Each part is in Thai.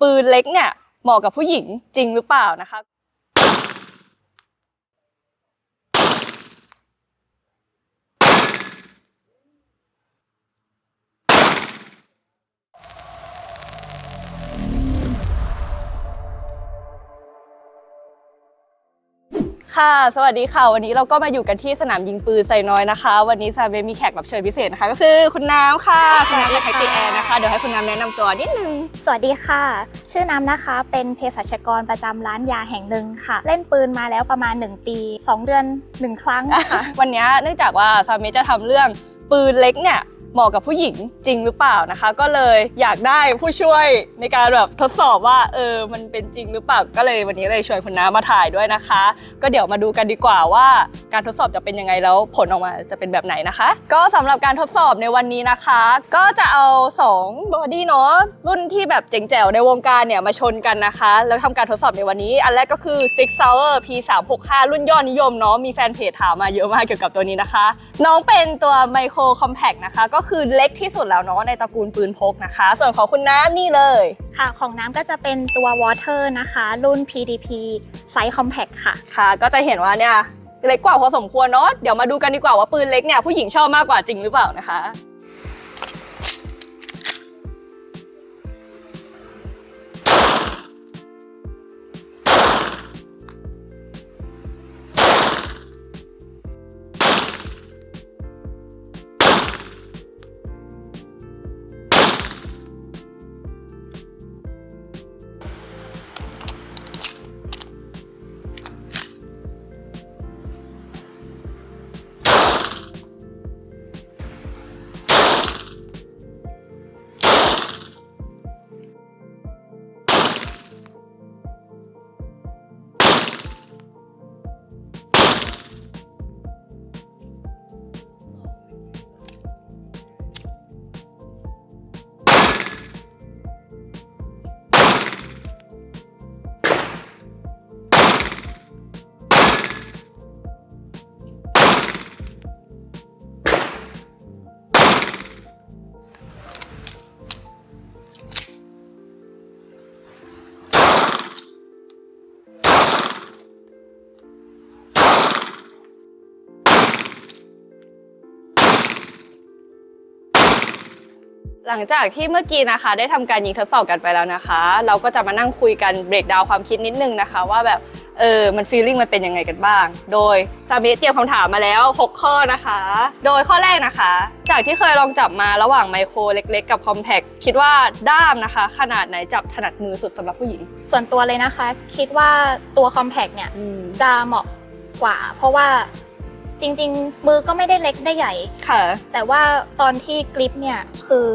ปืนเล็กเนี่ยเหมาะกับผู้หญิงจริงหรือเปล่านะคะ ค่ะ สวัสดีค่ะ วันนี้เราก็มาอยู่กันที่สนามยิงปืนไซน้อยนะคะ วันนี้ซาเบมีแขกรับเชิญพิเศษนะคะ ก็คือคุณน้ำค่ะ คุณน้ำจากแท็กซี่แอร์นะคะ เดี๋ยวให้คุณน้ำแนะนำตัวนิดนึง สวัสดีค่ะ ชื่อน้ำนะคะ เป็นเภสัชกรประจำร้านยาแห่งหนึ่งค่ะ เล่นปืนมาแล้วประมาณ 1 ปี 2 เดือน 1 ครั้งค่ะ วันนี้เนื่องจากว่าซาเมจะทำเรื่องปืนเล็กเนี่ย เหมาะกับผู้หญิงจริงหรือเปล่านะคะ ก็เลยอยากได้ผู้ช่วยในการแบบทดสอบว่าเออมันเป็นจริงหรือเปล่าก็เลยวันนี้เลยชวนคุณน้ามาถ่ายด้วยนะคะ ก็เดี๋ยวมาดูกันดีกว่าว่าการทดสอบจะเป็นยังไงแล้วผลออกมาจะเป็นแบบไหนนะคะ ก็สำหรับการทดสอบในวันนี้นะคะ ก็จะเอา2บอดี้เนาะรุ่นที่แบบเจ๋งแจ๋วในวงการเนี่ยมาชนกันนะคะ แล้วทำการทดสอบในวันนี้ อันแรกก็คือ Six Hour P 3 6 5 รุ่นยอดนิยมเนาะมีแฟนเพจถามมาเยอะมากเกี่ยวกับตัวนี้นะคะ น้องเป็นตัว Micro Compact นะคะก็คือเล็กที่สุดแล้วเนาะในตระกูลปืนพกนะคะ ส่วนของคุณน้ำนี่เลย ค่ะ ของน้ำก็จะเป็นตัว Water นะคะ รุ่น PDP Size Compact ค่ะ ค่ะ ก็จะเห็นว่าเนี่ยเล็กกว่าพอสมควรเนาะเดี๋ยวมาดูกันดีกว่าว่าปืนเล็กเนี่ยผู้หญิงชอบมากกว่าจริงหรือเปล่านะคะ หลังจากที่เมื่อกี้นะคะ ได้ทำการยิงทดสอบกันไปแล้วนะคะ เราก็จะมานั่งคุยกันเบรกดาวความคิดนิดนึงนะคะ ว่าแบบเออมันฟีลลิ่งมันเป็นยังไงกันบ้าง โดยซามิเตรียมคำถามมาแล้ว 6 ข้อนะคะ โดยข้อแรกนะคะ จากที่เคยลองจับมาระหว่างไมโครเล็กๆ กับคอมแพคคิดว่าด้ามนะคะ ขนาดไหนจับถนัดมือสุดสำหรับผู้หญิง ส่วนตัวเลยนะคะ คิดว่าตัว Compact เนี่ยจะเหมาะกว่า เพราะว่าจริง ๆ มือก็ไม่ได้เล็กได้ใหญ่ค่ะ แต่ว่าตอนที่กริปเนี่ยคือ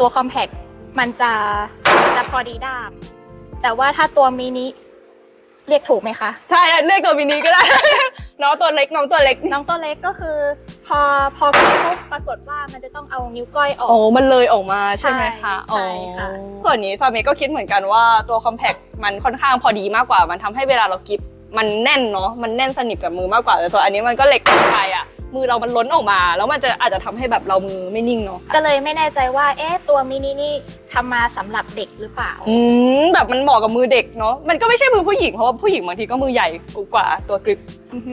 ตัว Compact มันจะจะพอดีด้าม แต่ว่าถ้าตัวมินิเรียกถูกไหมคะ ใช่เลือกตัวมินิก็ได้ น้องตัวเล็กน้องตัวเล็ก น้องตัวเล็กก็คือ พอพอกริปปุ๊บปรากฏว่ามันจะต้องเอานิ้วก้อยออก โอ้มันเลยออกมาใช่ไหมคะใช่ค่ะอ๋อส่วนนี้ฟาเมก็คิดเหมือนกันว่าตัวคอมแพคมันค่อนข้างพอดีมากกว่า มันทำให้เวลาเรากิฟมันแน่นเนาะ มันแน่นสนิทกับมือมากกว่าแต่ส่วนอันนี้มันก็เล็กเกินไปอะ มือเรามันล้นออกมา แล้วมันจะอาจจะทำให้แบบเรามือไม่นิ่งเนาะก็เลยไม่แน่ใจว่า เอ๊ะตัวมินินี่ทำมาสำหรับเด็กหรือเปล่า อืมแบบมันเหมาะกับมือเด็กเนาะมันก็ไม่ใช่มือผู้หญิงเพราะว่าผู้หญิงบางทีก็มือใหญ่กว่าตัวกริป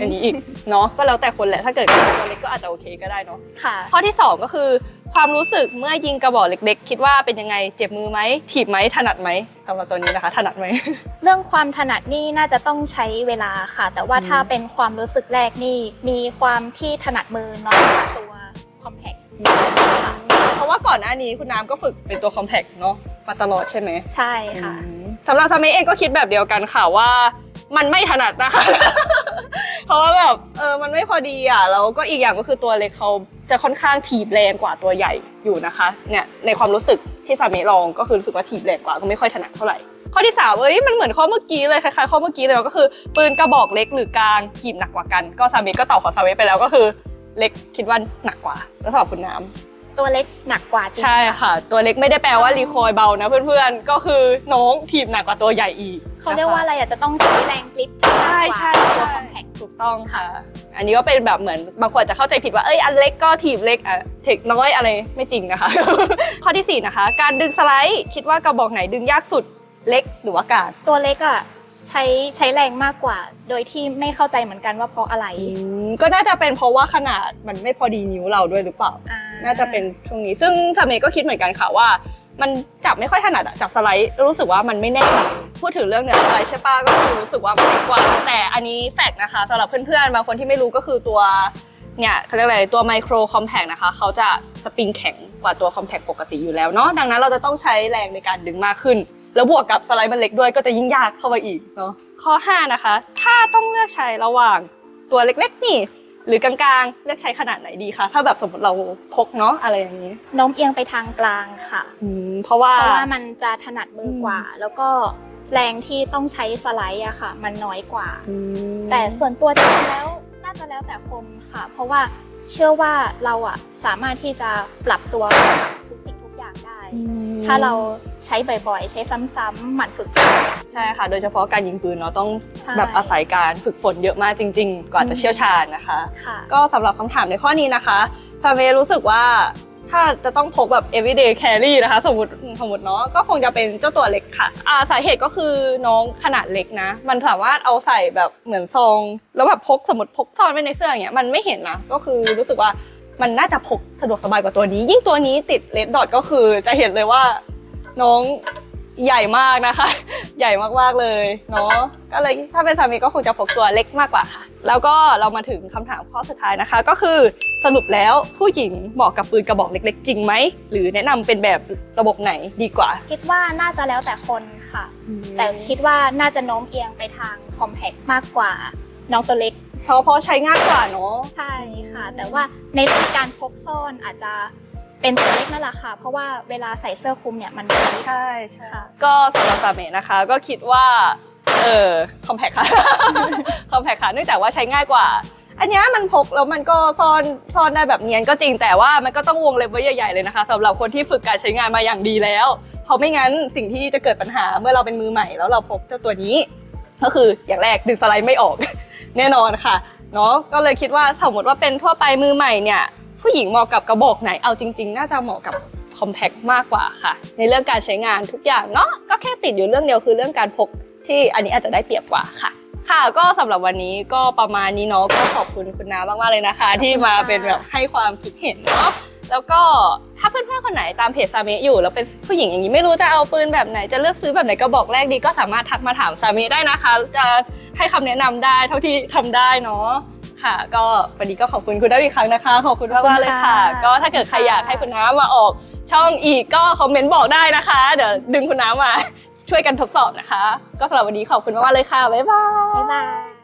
อันนี้อีกเนาะก็แล้วแต่คนแหละถ้าเกิดตัวเล็กก็อาจจะโอเคก็ได้เนาะค่ะข้อที่ 2 ก็คือ ความรู้สึกเมื่อยิงกระบอกเล็ก ๆ คิดว่าเป็นยังไงเจ็บมือไหมถีบไหมถนัดไหม สำหรับตัวนี้นะคะ ถนัดไหม เรื่องความถนัดนี่น่าจะต้องใช้เวลาค่ะ แต่ว่าอืมถ้าเป็นความรู้สึกแรกนี่มีความที่ถนัดมือน้อยกว่าตัวคอมแพคเพราะว่าก่อนหน้านี้คุณน้ำก็ฝึกเป็นตัวคอมแพคเนาะมาตลอดใช่ไหมใช่ค่ะอืมสำหรับซามิเองก็คิดแบบเดียวกันค่ะว่า มันไม่ถนัดนะคะ เพราะว่าแบบเออมันไม่พอดีอะแล้วก็อีกอย่างก็คือตัวเล็กเขาจะค่อนข้างถีบแรงกว่าตัวใหญ่อยู่นะคะเนี่ยในความรู้สึกที่ซามิลองก็คือรู้สึกว่าถีบแรงกว่าก็ไม่ค่อยถนัดเท่าไหร่ข้อที่สามเอ้ยมันเหมือนข้อเมื่อกี้เลยคล้ายๆข้อเมื่อกี้เลยก็คือปืนกระบอกเล็กหรือกลางถีบหนักกว่ากัน ก็ซามิก็ตอบของซามิไปแล้วก็คือ เล็กคิดว่าหนักกว่าแล้วสำหรับคุณน้ำ ตัวเล็กหนักกว่าจริงใช่ค่ะ ตัวเล็กไม่ได้แปลว่ารีคอยล์เบานะเพื่อนๆ ก็คือน้องถีบหนักกว่าตัวใหญ่อีกเขาเรียกว่าอะไรอะจะต้องใช้แรงกริปที่มากใช่กว่าใช่ตัวคใช่อมแพคถูกต้องค่ะ อันนี้ก็เป็นแบบเหมือนบางคนอาจจะเข้าใจผิดว่าเอ้ยอันเล็กก็ถีบเล็กอะเทคน้อยอะไรไม่จริงนะคะ ข้อที่สี่นะคะ การดึงสไลด์คิดว่ากระบอกไหนดึงยากสุดเล็กหรือว่ากาดตัวเล็กอะใช้ใช้แรงมากกว่า โดยที่ไม่เข้าใจเหมือนกันว่าเพราะอะไร ก็น่าจะเป็นเพราะว่าขนาดมันไม่พอดีนิ้วเราด้วยหรือเปล่าอ่ น่าจะเป็นช่วงนี้ ซึ่งสามีก็คิดเหมือนกันค่ะว่า มันจับไม่ค่อยถนัดอะจับสไลด์รู้สึกว่ามันไม่แน่นพูดถึงเรื่องเนื้อสไลด์ใช่ปะก็คือรู้สึกว่ามันกกว่า แต่อันนี้แฟกต์นะคะสำหรับเพื่อนๆบางคนที่ไม่รู้ก็คือตัวเนี่ยเขาเรียกอะไรตัวไมโครคอมแพกนะคะเขาจะสปริงแข็งกว่าตัวคอมแพกปกติอยู่แล้วเนาะดังนั้นเราจะต้องใช้แรงในการดึงมากขึ้น แล้วบวกกับสไลด์มันเล็กด้วยก็จะยิ่งยากเข้าไปอีกเนาะข้อ 5 นะคะ ถ้าต้องเลือกใช้ระหว่างตัวเล็กๆนี่ หรือกลางๆ เลือกใช้ขนาดไหนดีคะถ้าแบบสมมติเราพกเนาะอะไรอย่างนี้โน้มเอียงไปทางกลางค่ะ อืมเพราะว่าเพราะว่ามันจะถนัดมือกว่า แล้วก็แรงที่ต้องใช้สไลด์อะค่ะ มันน้อยกว่า อืมแต่ส่วนตัวจริงๆแล้วน่าจะแล้วแต่คนค่ะ เพราะว่าเชื่อว่าเราอะสามารถที่จะปรับตัวกับทุกสิ่ง ถ้าเราใช้บ่อยๆ ใช้ซ้ำๆหมั่นฝึกฝนใช่ค่ะ โดยเฉพาะการยิงปืนเนาะต้องใช่แบบอาศัยการฝึกฝนเยอะมากจริง ๆ กว่าจะเชี่ยวชาญนะคะ ค่ะ ก็สำหรับคำถามในข้อนี้นะคะซาเมรู้สึกว่าถ้าจะต้องพกแบบ everyday carry นะคะ สมมติสมมติเนาะก็คงจะเป็นเจ้าตัวเล็กค่ะอ่าสาเหตุก็คือน้องขนาดเล็กนะ มันสามารถเอาใส่แบบเหมือนซอง แล้วแบบพกสมมติพกซ่อนไว้ในเสื้ออย่างเงี้ยมันไม่เห็นนะก็คือรู้สึกว่า มันน่าจะพกสะดวกสบายกว่าตัวนี้ ยิ่งตัวนี้ติดเลดดอทก็คือจะเห็นเลยว่า น้องใหญ่มากนะคะ ใหญ่มากๆเลยเนาะก็เลยถ้าเป็นสามีก็คงจะพกตัวเล็กมากกว่าค่ะ แล้วก็เรามาถึงคำถามข้อสุดท้ายนะคะ ก็คือสรุปแล้วผู้หญิงเหมาะกับปืนกระบอกเล็ก ๆ จริงไหมหรือแนะนำเป็นแบบระบบไหนดีกว่า คิดว่าน่าจะแล้วแต่คนค่ะ แต่คิดว่าน่าจะโน้มเอียงไปทางคอมแพ t มากกว่า น้องตัวเล็ก เพราะเพราะใช้ง่ายกว่าเนาะใช่ค่ะ แต่ว่าในการพกซ่อนอาจจะเป็นตัวเล็กนั่นแหละค่ะ เพราะว่าเวลาใส่เสื้อคลุมเนี่ยมันไม่ใช่ใช่ค่ะก็สำหรับสามีนะคะ ก็คิดว่าเออคอมแพคค่ะคอมแพคค่ะเนื่องจากว่าใช้ง่ายกว่า อันเนี้ยมันพกแล้วมันก็ซ่อนซ่อนได้แบบเนียนก็จริงแต่ว่ามันก็ต้องวงเล็บไว้ใหญ่ๆเลยนะคะสำหรับคนที่ฝึกการใช้งานมาอย่างดีแล้ว เพราะไม่งั้นสิ่งที่จะเกิดปัญหาเมื่อเราเป็นมือใหม่แล้วเราพกเจ้าตัวนี้ ก็คืออย่างแรกดึงสไลด์ไม่ออก แน่นอนค่ะเนาะก็เลยคิดว่าสมมติว่าเป็นทั่วไปมือใหม่เนี่ยผู้หญิงเหมาะกับกระบอกไหนเอาจริง ๆ น่าจะเหมาะกับคอมแพคมากกว่าค่ะ ในเรื่องการใช้งานทุกอย่างเนาะก็แค่ติดอยู่เรื่องเดียวคือเรื่องการพกที่อันนี้อาจจะได้เปรียบกว่าค่ะ ค่ะก็สำหรับวันนี้ก็ประมาณนี้เนาะก็ขอบคุณคุณน้ามากๆเลยนะคะ ที่มาเป็นแบบให้ความคิดเห็นเนาะแล้วก็ ถ้าเพื่อนๆคนไหนตามเพจซาเมะอยู่แล้วเป็นผู้หญิงอย่างนี้ไม่รู้จะเอาปืนแบบไหนจะเลือกซื้อแบบไหนกระบอกแรกดีก็สามารถทักมาถามซาเมะได้นะคะ จะให้คำแนะนำได้เท่าที่ทำได้เนาะค่ะ ก็วันนี้ก็ขอบคุณคุณได้อีกครั้งนะคะ ขอบคุณมากๆเลยค่ะขอบคุณค่ะก็ถ้าเกิดใครอยากให้คุณน้ามาออกช่องอีกก็คอมเมนต์บอกได้นะคะ เดี๋ยวดึงคุณน้ามาช่วยกันทดสอบนะคะ ก็สำหรับวันนี้ขอบคุณมากๆเลยค่ะบ๊ายบายบ๊ายบาย